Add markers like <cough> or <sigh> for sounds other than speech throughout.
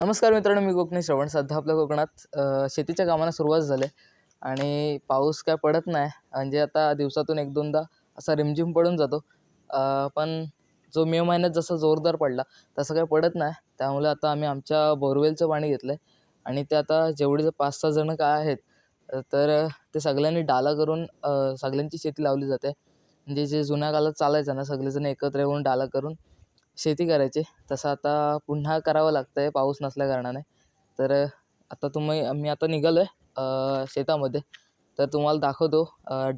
नमस्कार मित्रांनो मी कोकणी श्रवण. सध्या आपल्या कोकणात शेतीच्या कामाला सुरुवात झाली आहे आणि पाऊस काय पडत नाही. म्हणजे आता दिवसातून एक दोनदा असा रिमझिम पडून जातो. पण जो मे महिन्यात जसा जोरदार पडला तसं काय पडत नाही. त्यामुळे आता आम्ही आमच्या बोरवेलचं पाणी घेतलं आहे आणि ते आता जेवढे पाच सहा जणं काय आहेत तर ते सगळ्यांनी डाला करून सगळ्यांची शेती लावली जाते. म्हणजे जे जुन्या काळात चालायचं ना सगळेजण एकत्र येऊन डाला करून शेती करायचे. तसं आता पुन्हा करावं लागतं आहे पाऊस नसल्याकारणाने तर आता तुम्ही मी आता निघालो आहे शेतामध्ये. तर तुम्हाला दाखवतो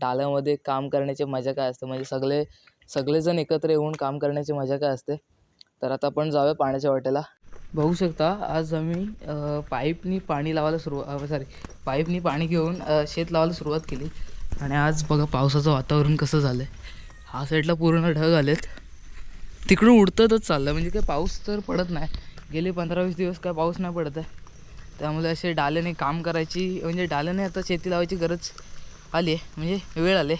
डाल्यामध्ये काम करण्याची मजा काय असते. म्हणजे सगळे सगळेजण एकत्र येऊन काम करण्याची मजा काय असते. तर आता आपण जाऊया पाण्याच्या वाटेला. बघू शकता आज आम्ही पाईपनी पाणी लावायला सुरुवात सॉरी पाईपनी पाणी घेऊन शेत लावायला सुरुवात केली. आणि आज बघा पावसाचं वातावरण कसं झालं आहे हा साईडला पूर्ण ढग आलेत. तिकडून उडततच चाललं. म्हणजे काय पाऊस तर पडत नाही. गेले पंधरा वीस दिवस काय पाऊस नाही पडत आहे. त्यामुळे असे डाल्याने काम करायची म्हणजे डाल्याने आता शेती लावायची गरज आली आहे. म्हणजे वेळ आले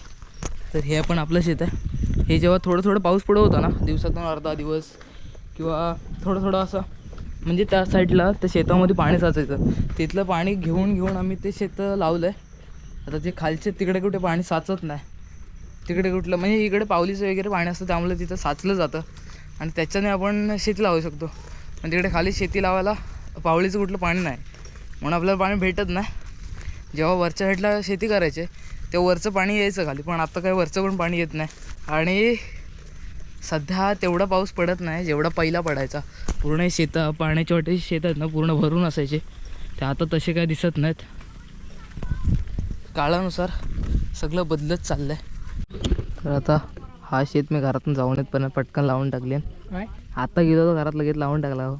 तर हे पण आपलं शेत आहे. हे जेव्हा थोडं थोडं पाऊस पडत होता ना दिवसातून अर्धा दिवस किंवा थोडं थोडं असं म्हणजे त्या साईडला त्या शेतामध्ये पाणी साचायचं. तिथलं पाणी घेऊन घेऊन आम्ही ते शेत लावलं आहे आता ते खालचे तिकडे कुठे पाणी साचत नाही. तिकडे कुठलं म्हणजे इकडे पावलीचं वगैरे पाणी असतं त्यामुळे तिथं साचलं जातं. आणि त्याच्याने आपण शेती लावू शकतो. म्हणजे तिकडे खाली शेती लावायला पावलीचं कुठलं पाणी नाही. म्हणून आपल्याला पाणी भेटत नाही. जेव्हा वरच्या साईडला शेती करायचे तेव्हा वरचं पाणी यायचं खाली. पण आता काही वरचं पण पाणी येत नाही. आणि सध्या तेवढा पाऊस पडत नाही जेवढा पहिला पडायचा. पूर्ण शेतं पाण्याच्या वाटे शेत आहेत ना पूर्ण भरून असायचे. ते आता तसे काय दिसत नाहीत. काळानुसार सगळं बदलत चाललं आहे तर आता हा शेत मी घरातून जाऊन येत पण पटकन लावून टाकली आता गेलो तर घरात लगेच लावून टाकला हो.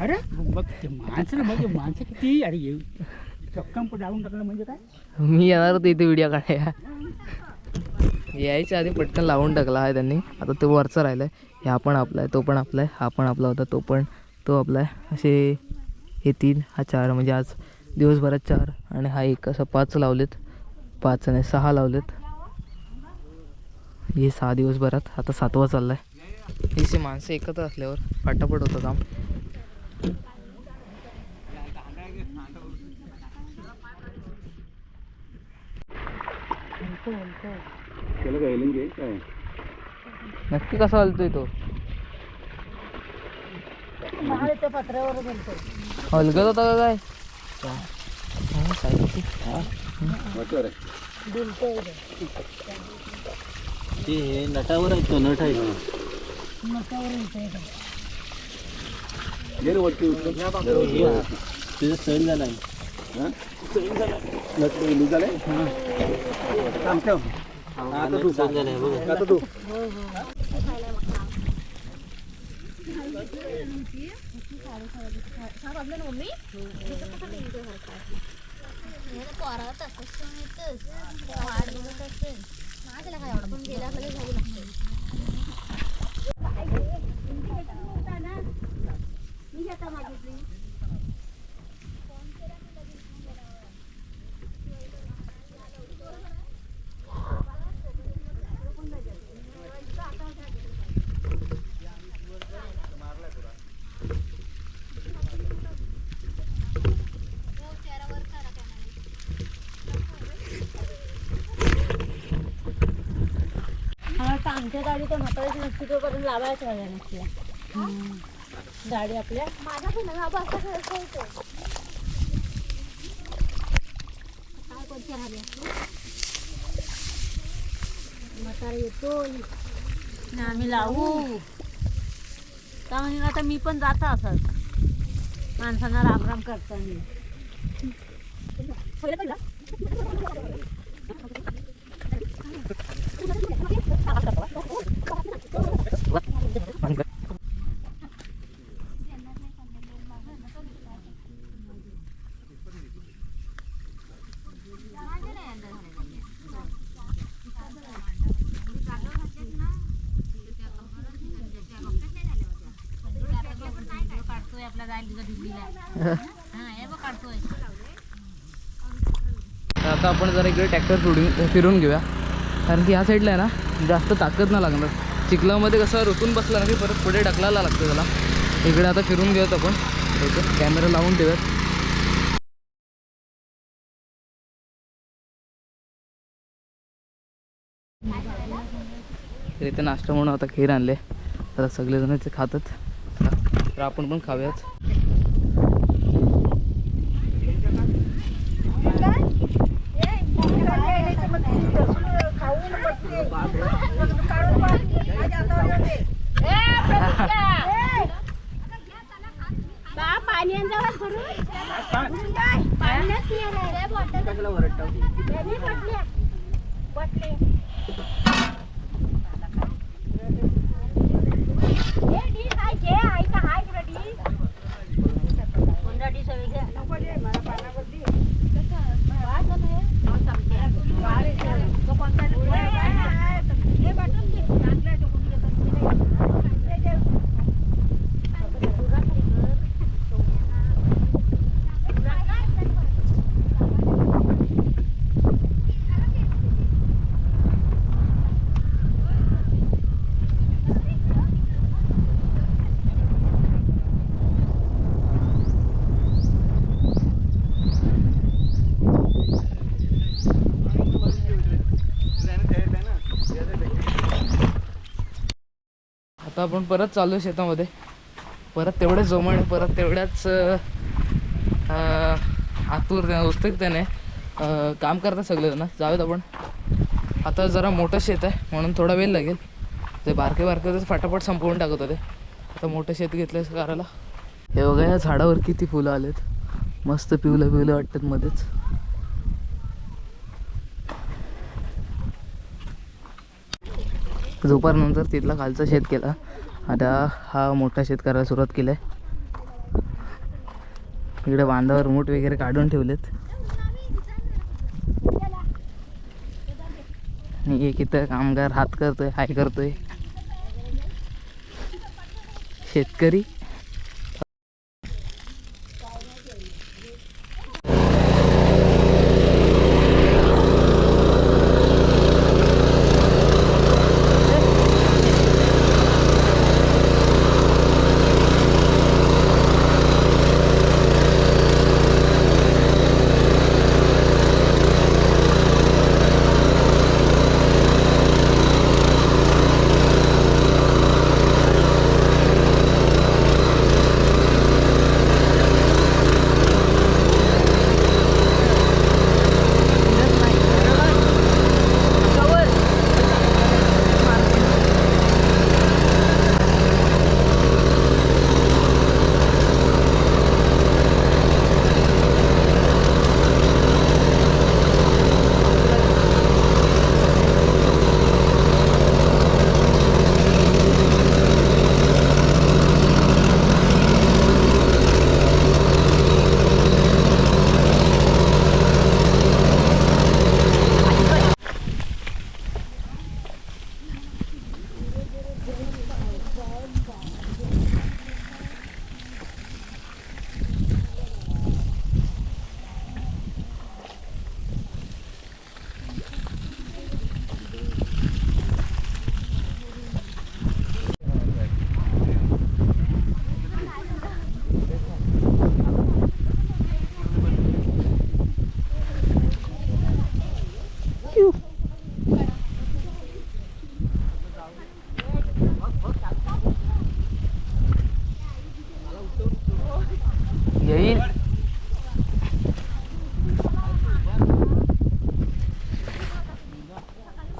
अरे बघ ते माणसं म्हणजे माणसं किती अरे येऊ चक्कम लावून टाकलं म्हणजे काय? मी येणार होतो इथे व्हिडिओ काढायला. यायच्या आधी पटकन लावून टाकला आहे त्यांनी. आता तो वरचा राहिला आहे हा पण आपला आहे तो पण आपला आहे हा पण आपला होता तो पण तो आपला आहे. असे हे तीन हा चार म्हणजे आज दिवसभरात चार आणि हा एक असं पाच लावलेत. पाच नाही सहा लावलेत. हे सहा दिवसभरात आता सातवा चालला आहे माणसं एकत्र असल्यावर पटापट होतं काम. नक्की कसा हलतोय तो? हलगत होता का काय. बरोबर ते हे नटावर आहे तो नट आहे गेलं वरती तुझं सण झाला नट लूज झालाय थांब ठेव. आता तू आता तू मला वाटतं आमच्या गाडी तर म्हाताऱ्याची नसती तोपर्यंत लावायच राहिल्या नसल्या गाडी आपल्या. माझा पण हा बसता खेळतो काय कोणत्या राहिल्या म्हातारा येतो ना आम्ही लावू. का म्हणजे आता मी पण जाता असत माणसांना राम राम करताना तर आता आपण जरा इकडे ट्रॅक्टर फिरून फिरून घेऊया. कारण की ह्या साईडला आहे ना जास्त ताकद नाही लागणार. चिखलामध्ये कसं रुतून बसला ना की परत पुढे ढकलायला लागतं त्याला. इकडे आता फिरून घेऊयात आपण. कॅमेरा लावून ठेवूयात. तर इथे नाश्ता म्हणून आता खीर आणले. आता सगळेजण ते खातात. तर आपण पण खाऊयात. bottom. आता आपण परत चालू आहे शेतामध्ये. परत तेवढे जोमाने परत तेवढ्याच आतूर उत्सुकतेने काम करतात सगळेजण. जाऊयात आपण. आता जरा मोठं शेत आहे म्हणून थोडा वेळ लागेल. ते बारके बारके तर फटाफट संपवून टाकत होते आता मोठं शेत घेतलं करायला. हे बघा या झाडावर किती फुलं आलेत. मस्त पिवलं पिवलं वाटतात मध्येच. झोपारनंतर तिथला खालचा शेत केला. आता हा मोठा शेत करायला सुरुवात केलं आहे इकडे बांधावर मूठ वगैरे काढून ठेवलेत. आणि एक इथं कामगार हात करतोय हाय करतोय. शेतकरी.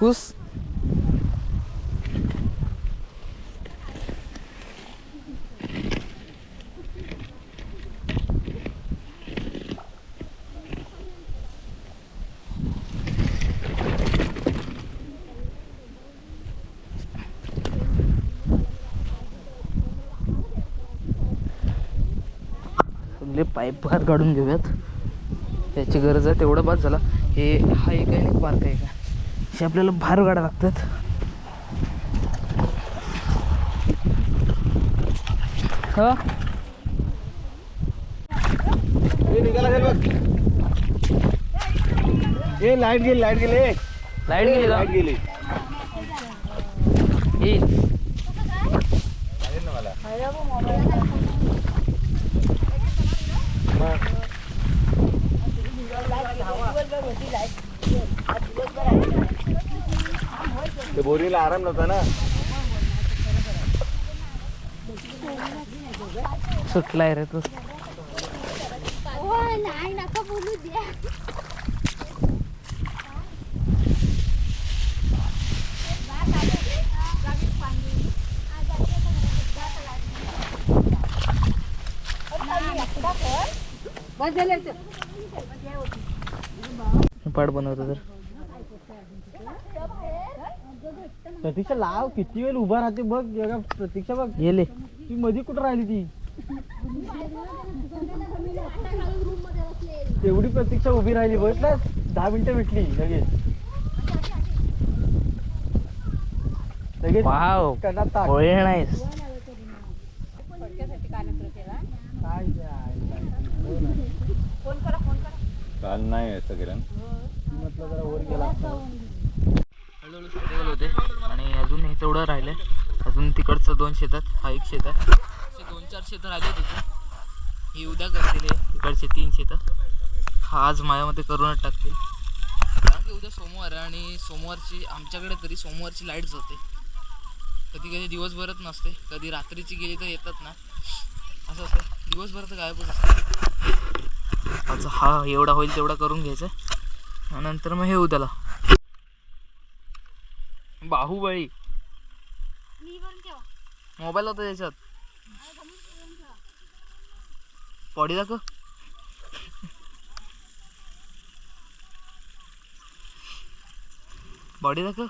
खुश सगळे पाईप बाहेर काढून घेऊयात. त्याची गरज आहे तेवढं बाद झाला. हे हा एक आहे ना एक बारका हे आपल्याला बाहेर काढा लागतात. हा? ए निघाला असेल बघ. ए लाइट गेली लाइट गेली ए, लाइट गेली लाइट गेली. येईल. चालेल मला बोरीला आराम नव्हता ना. सुटलाय रे तू. नाही नका बोलू द्या. पाड बनवतो तर. प्रतीक्षा लाव किती वेळ उभा राहते बघ जगा प्रतीक्षा बघ. गेले ती मध्ये कुठं राहिली ती? एवढी प्रतीक्षा उभी राहिली बघितलं दहा मिनिटं भेटली लगेच. लगेच वाव. कणात टाक. होळे नाहीस काय काल नाही असं केलं म्हटलं जरा वर गेला. असता. हळूहळू होते आणि अजून हे तेवढं राहिलं अजून तिकडचं दोन शेतात हा एक शेत आहे. असे दोन चार शेतं राहिले तिथे ही उद्या करतील तिकडचे तीन शेतं. हा आज माझ्यामध्ये करूनच टाकतील. कारण की उद्या सोमवार आहे आणि सोमवारची आमच्याकडे तरी सोमवारची लाइट जाते. कधी कधी दिवसभरच नसते. कधी रात्रीची गेली तर येतात ना. असं असतं. दिवसभर तर गायबच असते. आज हा एवढा होईल तेवढा करून घ्यायचा नंतर मग हे उद्याला. बाहुबळी. मोबाईल होता त्याच्यात. बॉडी दाखव. बॉडी दाखव.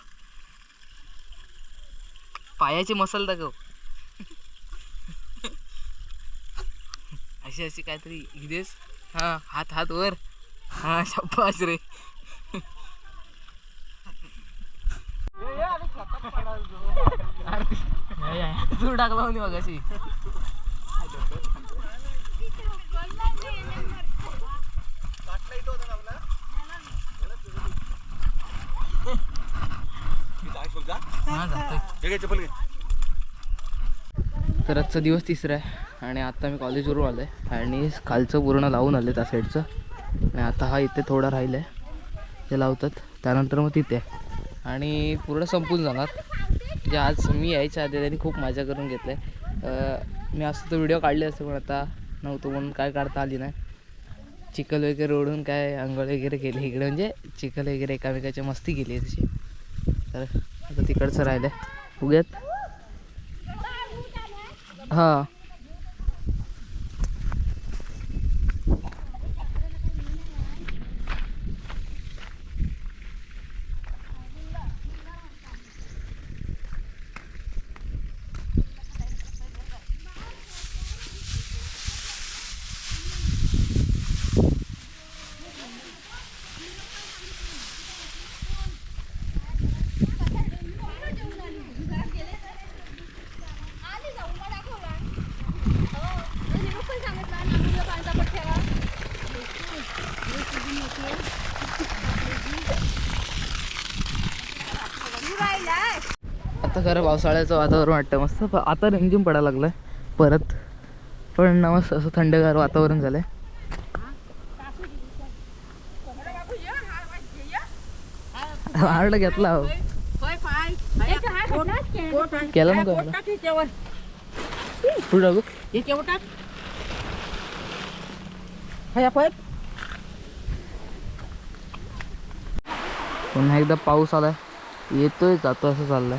पायाचे मसल दाखव. अशी अशी काहीतरी हिदेस हा हात हात वर. हा शब्बास रे. टाकला होती मग अशी तर आजचा दिवस तिसरा आहे आणि आता मी कॉलेजवरून आलो आहे आणि खालचं पूर्ण लावून आलं त्या साईडचं. आणि आता हा इथे थोडा राहिलं आहे ते लावतात. त्यानंतर मग तिथे. आणि पूर्ण संपून जाणार. जे आज मी यायच्या आधी त्यांनी खूप मजा करून घेतलं आहे मी असं तर व्हिडिओ काढले असते पण आता नव्हतं म्हणून काय काढता आली नाही. चिखल वगैरे ओढून काय आंघोळ वगैरे केली इकडे म्हणजे चिखल वगैरे एकामेकाची मस्ती केली आहे तशी. तर आता तिकडचं राहिलं आहे उग्यात हां. खरं पावसाळ्याचं वातावरण वाटतं मस्त. पण आता रिमझिम पडायला लागलं आहे परत. पण ना मस्त असं थंडगार वातावरण झालं आहे हार्ड घेतला हो. केला मग टाकू पुन्हा एकदा पाऊस आलाय. येतोय जातो असं चाललंय.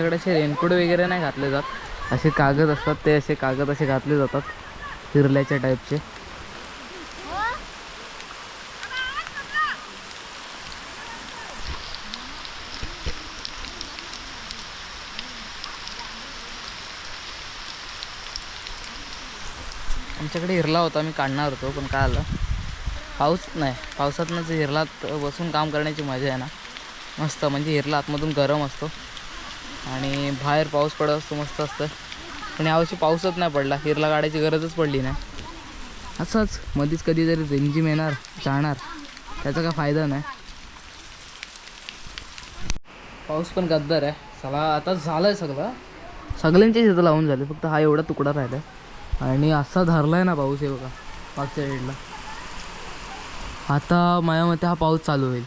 आमच्याकडे असे रेनकोट वगैरे नाही घातले जात. असे कागद असतात ते असे कागद असे घातले जातात फिरल्याच्या टाईपचे आमच्याकडे हिरला होता मी काढणार होतो पण काय आलं? पाऊस नाही. पावसातनं जे हिरलात बसून काम करण्याची मजा आहे ना. मस्त म्हणजे हिरला आतमधून गरम असतो. आणि बाहेर पाऊस पडत असतो मस्त असतं. पण यावर्षी पाऊसच नाही पडला. हिरला गाड्याची गरजच पडली नाही. असंच मध्येच कधीतरी रिमझिम येणार जाणार. त्याचा काय फायदा नाही. पाऊस पण गद्दार आहे. चला आता झालं आहे सगळं. सगळ्यांचे शेतं लावून झाले. फक्त हा एवढा तुकडा राहिला आहे आणि असा धरला आहे ना पाऊस हे बघा मागच्या साईडला आता माझ्या मते हा पाऊस चालू होईल.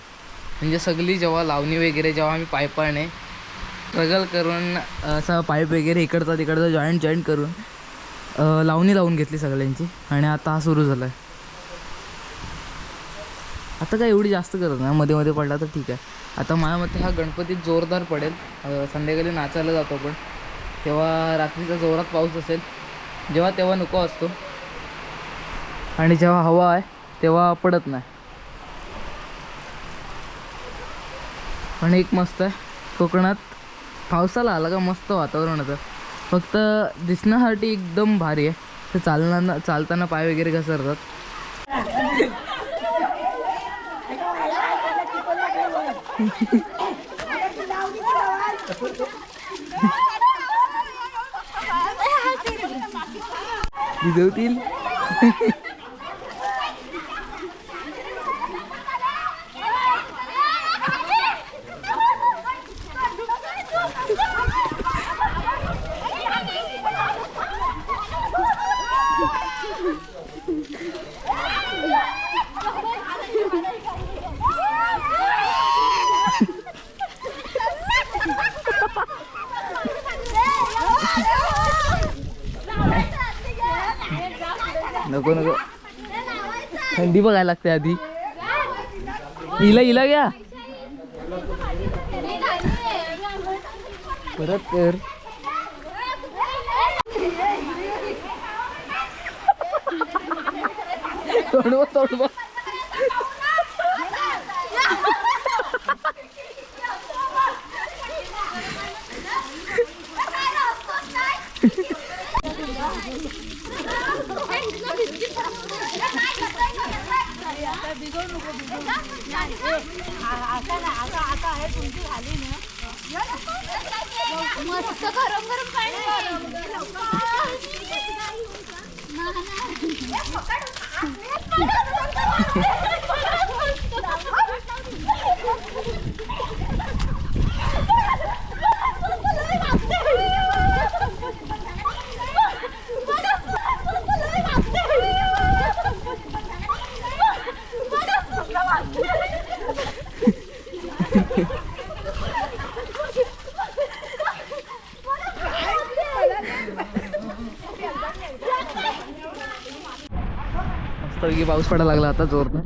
म्हणजे सगळी जेव्हा लावणी वगैरे जेव्हा आम्ही पायपाने स्ट्रगल करून असा पाईप वगैरे इकडचा तिकडचा जॉईंट जॉईंट करून लावणी लावून घेतली सगळ्यांची आणि आता हा सुरू झाला आहे आता काय एवढी जास्त गरज नाही. मध्ये मध्ये पडला तर ठीक आहे. आता माझ्या मते हा गणपती जोरदार पडेल. संध्याकाळी नाचायला जातो आपण. तेव्हा रात्रीचा जोरात पाऊस असेल जेव्हा तेव्हा नको असतो. आणि जेव्हा हवा आहे तेव्हा पडत नाही. पण एक मस्त आहे कोकणात पावसाला आला का मस्त वातावरण होतं. फक्त दिसण्यासाठी एकदम भारी आहे. ते चालताना चालताना पाय वगैरे घसरतात. <laughs> भिजवतील नको नको थंडी बघायला लागते आधी. हिला हिला घ्या परत कर. तोडवा तोडवा. मस्त गरम गरम पाणी मस्तपैकी पाऊस पडायला लागला आता जोरदार.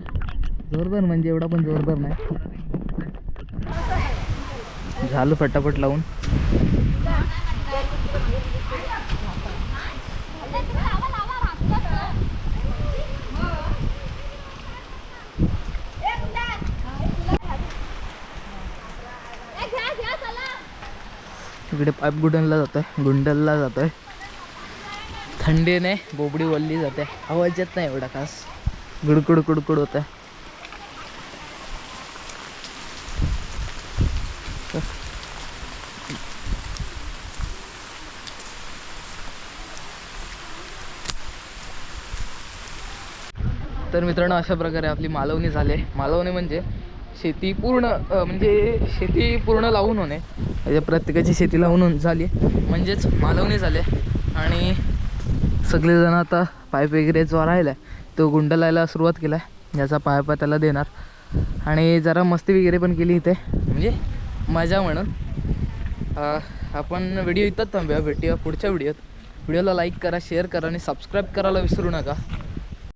जोरदार म्हणजे एवढा पण जोरदार नाही. झालं फटाफट लावून. इकडे पाईप गुडनला जातोय गुंडलला जातोय. थंडीने बोबडी वल्ली जाते. आवाज येत नाही एवढा खास. गुडकुड कुडकुड होत आहे तर मित्रांनो अशा प्रकारे आपली मालवणी झाले. मालवणी म्हणजे शेती पूर्ण म्हणजे शेती पूर्ण लावून होणे. म्हणजे प्रत्येकाची शेती लावून होऊन झाली. म्हणजेच मालवणी झाले. आणि सगळेजण आता पाईप वगैरे जो राहिला आहे तो गुंडलायला सुरुवात केला आहे ज्याचा पायपा त्याला देणार. आणि जरा मस्ती वगैरे पण केली इथे. म्हणजे मजा म्हणून. आपण व्हिडिओ इथंच थांबूया. भेटूया पुढच्या व्हिडिओत. व्हिडिओला लाईक करा शेअर करा आणि सबस्क्राईब करायला विसरू नका.